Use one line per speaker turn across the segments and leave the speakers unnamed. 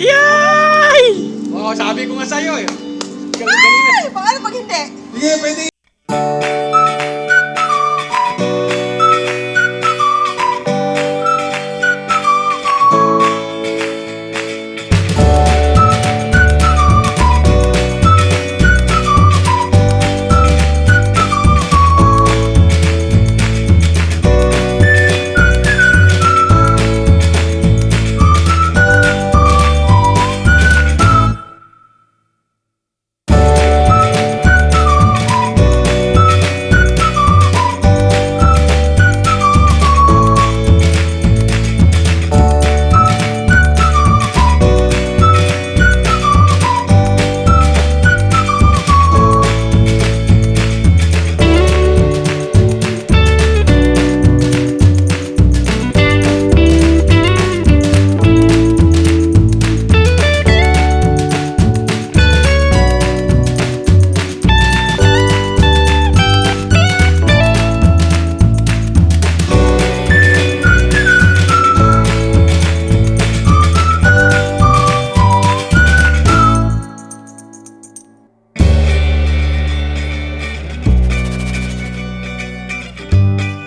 Yay! Oo, sabi ko nga sa'yo eh. Galing-galing na.
Ay, paano pag hindi?
Sige, pwede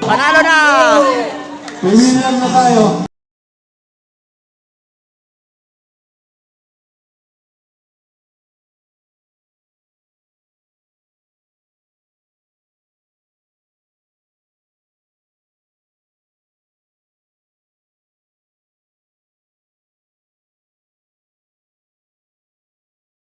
Panalo na!
Lang na tayo.